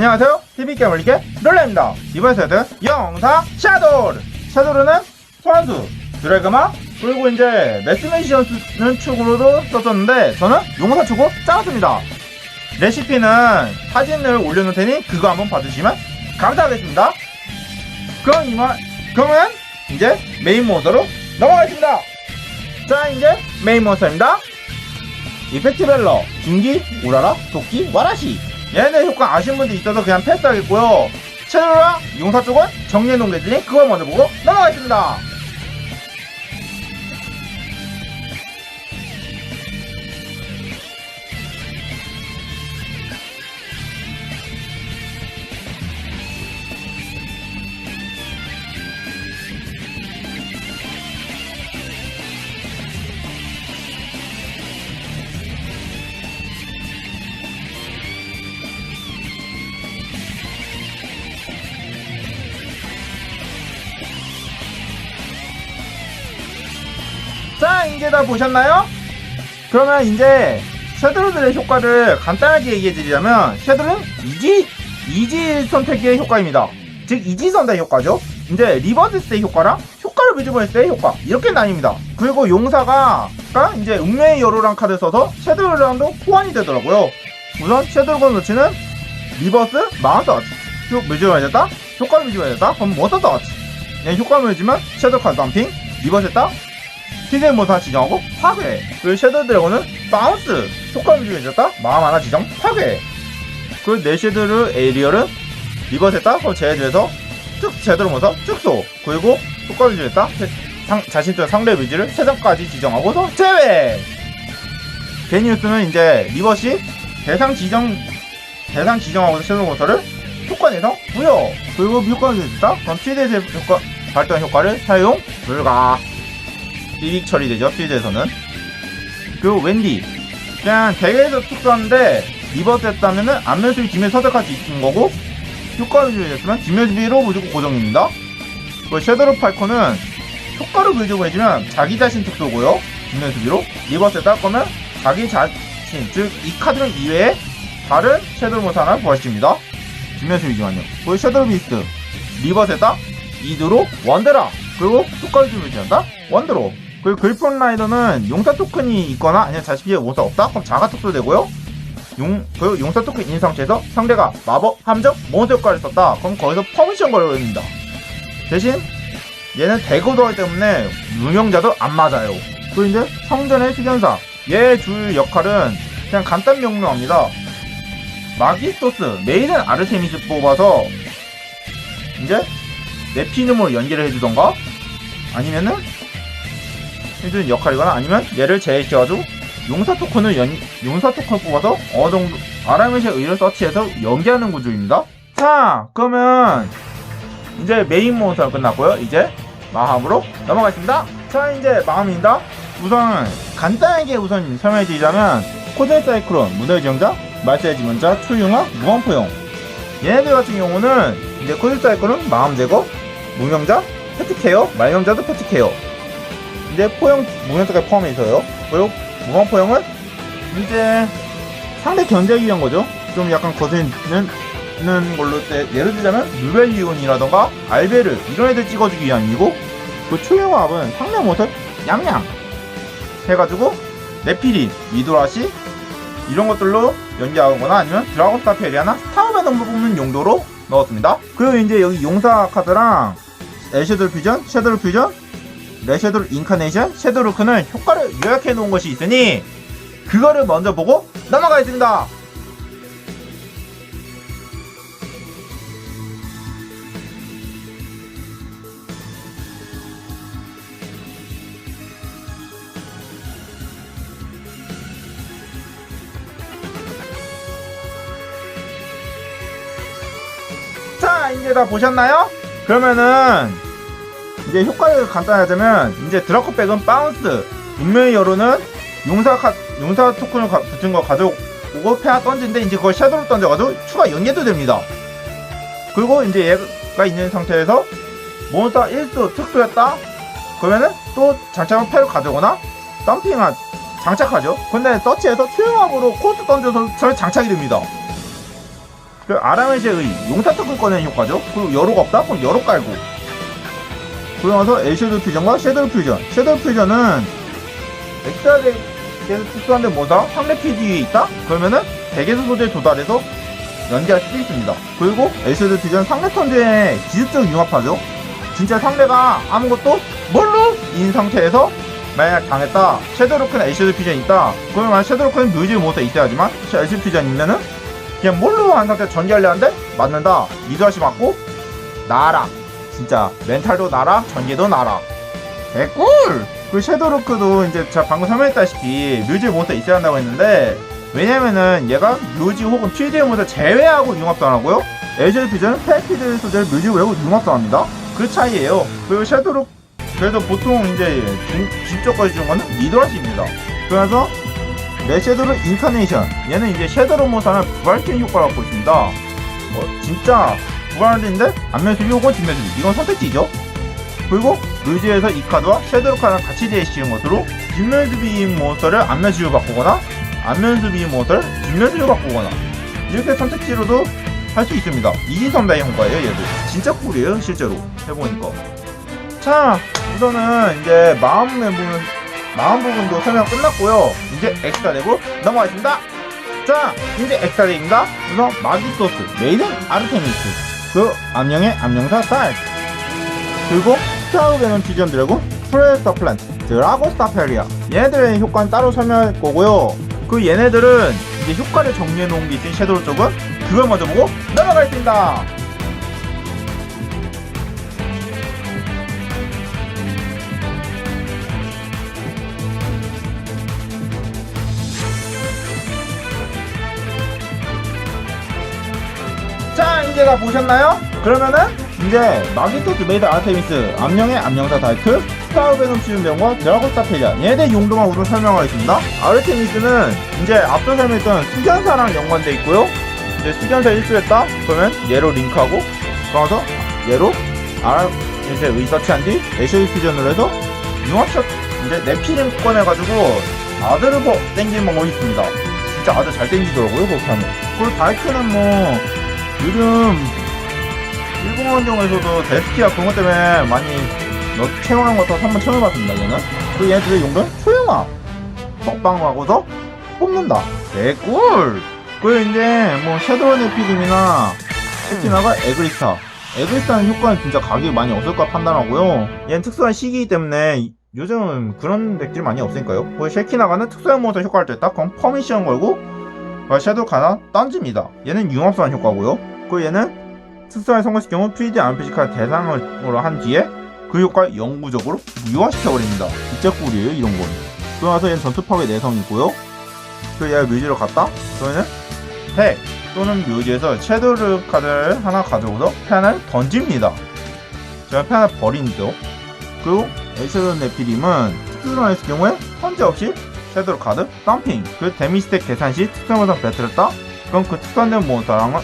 안녕하세요. TV게임을리게 롤레입니다. 이번 세트는 영상 샤도르. 샤도르는 소환수 드래그마 그리고 이제 매스메이션스는 축으로도 썼었는데 저는 용사 축으로 짜놨습니다. 레시피는 사진을 올려놓을 테니 그거 한번 봐주시면 감사하겠습니다. 그럼 이만 그러면 이제 메인 몬스터로 넘어가겠습니다. 자 이제 메인 몬스터입니다. 이펙티벨러, 중기, 우라라, 도끼, 와라시 얘네 효과 아시는 분들 있어서 그냥 패스하겠고요. 채널랑 용사 쪽은 정리해놓은 게 있으니 그걸 먼저 보고 넘어가겠습니다 자 이제 다 보셨나요? 그러면 이제 섀도우들의 효과를 간단하게 얘기해 드리자면 섀도우는 이지 이지 선택의 효과입니다. 즉 이지 선택 효과죠. 이제 리버스 때 효과랑 효과를 비주얼했을 때의 효과 이렇게 나뉩니다. 그리고 용사가 가 이제 운명의 여로랑 카드 써서 섀도우랑도 호환이 되더라고요. 우선 섀도우 건너치는 리버스 마운트 아치. 뮤즈얼해졌다. 효과를 뮤즈얼해졌다. 그럼 뭐 썼다 아치. 네, 효과를 뮤즈면 섀도우 카드 덤핑 리버스 했다 시즌 모사 지정하고? 파괴. 그리고 섀도우 드래곤은 바운스. 효과를 뮤즈얼해졌다? 마음 하나 지정? 파괴. 그리고 네쉐드르 에리얼은 리버스했다? 그럼 제해주에서 쭉 제대로 모서 쭉소 그리고 효과를 뮤즈했다? 자신 쪽 상대 뮤즈를 세장까지 지정하고서 제외. 베니우스는 이제 리버시 대상 지정 대상 지정하고서 섀도우 모서를 효과 내성 무효 그리고 효과를 줬다? 그럼 필드에서 효과 발동 효과를 사용 불가 삐빅 처리되죠 필드에서는. 그리고 웬디. 그냥 대회에서 특수한데 리버스 했다면은 앞면수비 뒷면 서득할 수 있는 거고 효과를 주였으면 뒷면 수비로 무조건 고정입니다. 그리고 섀도우 팔코는 효과를 부여주고 해주면 자기 자신 특수고요 뒷면 수비로. 리버스에 딸 거면 자기 자신 즉 이 카드는 이외에 다른 섀도우 모사 하나 부활시킵니다. 뒷면 수비지만요. 그리고 섀도우 비스트. 리버스에다 이드로 원드라. 그리고 효과를 주면다. 원드로 그리고 글폰 라이더는 용사 토큰이 있거나 아니면 자신의 용사 없다? 그럼 자가 특수 되고요. 용, 그 용사 토큰 있는 상태에서 상대가 마법, 함정, 몬스터 효과를 썼다? 그럼 거기서 퍼미션 걸립니다. 대신 얘는 대거도 하기 때문에 유명자도 안 맞아요. 그리고 이제 성전의 수견사. 얘 줄 역할은 그냥 간단 명료합니다. 마기스토스 메인은 아르테미스 뽑아서 이제 네피눔으로 연계를 해주던가? 아니면은 해주는 역할이거나 아니면 얘를 제외시켜가지고 용사 토큰을 연, 용사 토큰을 뽑아서 어느 정도 아라메시의 의를 서치해서 연계하는 구조입니다. 자, 그러면 이제 메인 몬스터가 끝났고요. 이제 마함으로 넘어가겠습니다. 자, 이제 마함입니다. 우선 간단하게 우선 설명해드리자면 코드 사이클론, 무대 지정자, 말세 지문자, 초융화, 무한포용 얘네들 같은 경우는 이제 코드 사이클은 마음되고 무명자, 패트케어, 말명자도 패트케어 이제 포용 무명자까지 포함해 있어요 그리고 무방포용은 이제 상대 견제하기 위한 거죠 좀 약간 거슬리는 걸로 때 예를 들자면 루벨리온이라던가 알베르 이런 애들 찍어주기 위함이고 그 초용합은 상대 모습 냠냠 해가지고 네피린, 미도라시 이런 것들로 연기하거나 아니면 드라곤스타 페리아나 스타우베덤 뽑는 용도로 넣었습니다. 그리고 이제 여기 용사 카드랑 에쉐돌 퓨전, 섀도우 퓨전, 레쉐돌 인카네이션, 섀도우르크는 효과를 요약해 놓은 것이 있으니 그거를 먼저 보고 넘어가겠습니다. 자, 이제 다 보셨나요? 그러면은 이제 효과를 간단하자면 이제 드라코백은 바운스, 운명의 여로는 용사 카, 용사 토큰을 가- 붙은 거 가져오고 페아 던지는데 이제 그걸 섀도우로 던져가지고 추가 연계도 됩니다. 그리고 이제 얘가 있는 상태에서 몬스터 1수 특수했다? 그러면은 또 장착한 패를 가져오거나 덤핑한 장착하죠. 근데 서치에서 투영합으로 코스 던져서 저 장착이 됩니다. 그 아라메시의 의 용사 특을 꺼내는 효과죠. 그리고 여로가 없다? 그럼 여로 깔고. 나서 엘쉐드 퓨전과 섀도우 퓨전. 섀도우 퓨전은 엑스트라덱에서 특수한데 뭐다? 상대 PD에 있다? 그러면은 대개수 소재에 도달해서 연기할 수도 있습니다. 그리고 엘쉐드 퓨전 상대 턴드의 기습적 융합하죠. 진짜 상대가 아무것도 뭘로 인 상태에서 만약 당했다 섀도우로크는 엘쉐드 퓨전 있다 그러면 섀도우로크는 뮤즈 모드 있어야지만 엘쉐드 퓨전 있면은 그냥 뭘로 한 상태 전개하려 하는데 맞는다 미드하시 맞고 나락 진짜 멘탈도 나락 전개도 나락 개꿀! 그 섀도우로크도 이제 제가 방금 설명했다시피 뮤즈 모드 있어야 한다고 했는데 왜냐면은 얘가 뮤지 혹은 필드의 모드 제외하고 융합도 안 하고요. 엘쉐드 퓨전은 펠피드 소재를 뮤지 외고 융합도 합니다. 그 차이예요. 그리고 섀도우로 그래서 보통 이제 직접까지 준 거는 미드라시입니다. 그래서 레쉐도르 인카네이션. 얘는 이제 섀도우 모사는 부활시키는 효과를 갖고 있습니다. 뭐 진짜 부활하는데 안면 수비 혹은 뒷면 수비 이건 선택지죠. 그리고 뮤즈에서 이 카드와 섀도우 카드랑 같이 대시키는 것으로 뒷면 수비 몬스터를 안면 수비로 바꾸거나 안면 수비 몬스터를 뒷면 수비로 바꾸거나 이렇게 선택지로도 할 수 있습니다. 이지선다의 효과예요 얘도 진짜 꿀이에요 실제로 해보니까. 자, 우선은 이제 마음 부분, 마음 부분도 설명 끝났고요. 이제 엑스트라 덱으로 넘어가겠습니다. 자, 이제 엑스트라 덱입니다. 우선 마기 소스, 메이든 아르테미스, 그 암령의 암령사 쌀, 그리고 스타우베는 퓨전 드래곤, 프레스터 플랜트, 드라고 스타페리아. 얘네들의 효과는 따로 설명할 거고요. 그 얘네들은 이제 효과를 정리해 놓은 게 있으니 섀도우 쪽은 그걸 먼저 보고 넘어가겠습니다. 다 보셨나요? 그러면은 이제 마기토스 메이드 아르테미스 암령의 암령사 다이트 스타우베놈 시즌병과 드라곤 스타 페리아 얘네 용도만 우선 설명하겠습니다. 아르테미스는 이제 앞서 설명했던 수견사랑 연관돼 있고요. 이제 수견사 1수했다? 그러면 얘로 링크하고 그러면서 얘로 아 이제 의서치한 뒤 애셔리 퓨전으로 해서 융합샷 이제 네피림 꺼내가지고 아들을 버 땡기는 방법이 있습니다. 진짜 아들 잘 땡기더라고요 그렇게 하면. 그리고 다이트는 뭐 요즘 일본 환경에서도 데스키야 그런 것 때문에 많이 너 채용한 것도 한번 채워봤습니다 얘는. 그리고 얘네들의 용도는 소형화. 먹방하고서 뽑는다. 개꿀! 그리고 이제 뭐 섀도우 네피즘이나 세티나가 에그리스타. 에그리스타는 효과는 진짜 가격이 많이 없을 까 판단하고요. 얘는 특수한 시기이기 때문에 요즘은 그런 덱들이 많이 없으니까요. 그리고 쉐키나가는 특수한 모드 효과를 뺐다. 그럼 퍼미션 걸고 어, 섀도우 카나 던집니다. 얘는 융합소환 효과고요. 그리고 얘는 특수한 성공시 경우 3D 암피지카 대상으로 한 뒤에 그 효과를 영구적으로 무효화시켜버립니다. 진짜 꿀이에요 이런 건. 그러고 나서 얘는 전투 파괴 내성이고요. 그리고 얘가 뮤지로 갔다. 그러면은 팩 또는 뮤지에서 섀도우 카드를 하나 가져오서 페안을 던집니다. 제가 페안을 버린죠. 그리고 에이셔드 네피림은 했을 경우에 현재 없이 섀도우 카드, 덤핑, 그 데미 스택 계산 시 특수 모상 배틀을 따 그럼 그 특수된 몬스터랑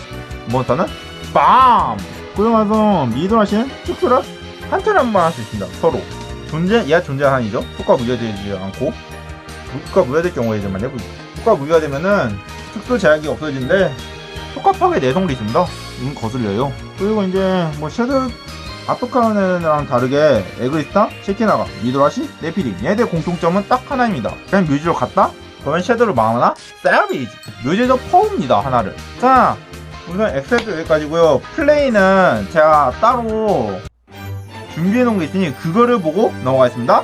몬스터는 빰! 나서 미드하시는 특수를 한 턴에 한번 할 수 있습니다. 서로. 존재, 얘가 존재한 한이죠. 효과 무효되지 않고. 효과 무효될 경우에만요. 효과 무효되면은 특수 제약이 없어지는데 효과 파괴 내성도 있습니다. 이건 거슬려요. 그리고 이제 뭐 섀도우 아프카운이랑 다르게 에그리스타, 쉐키나가, 미드라시, 네피리 얘네들 공통점은 딱 하나입니다. 그냥 뮤즈로 갔다? 그러면 섀도우를 망하나? 세비지 뮤즈에서 퍼옵니다 하나를 자 우선 엑셀도 여기까지고요 플레이는 제가 따로 준비해 놓은 게 있으니 그거를 보고 넘어가겠습니다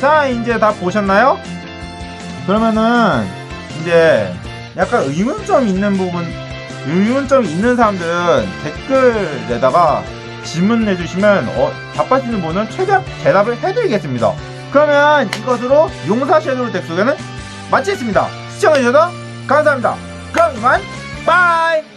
자, 이제 다 보셨나요? 그러면은 이제 약간 의문점 있는 부분, 의문점 있는 사람들은 댓글에다가 질문 내주시면 어, 있는 분은 최대한 대답을 해드리겠습니다. 그러면 이것으로 용사 섀도우 덱 소개는 마치겠습니다. 시청해주셔서 감사합니다. 그럼 이만 바이!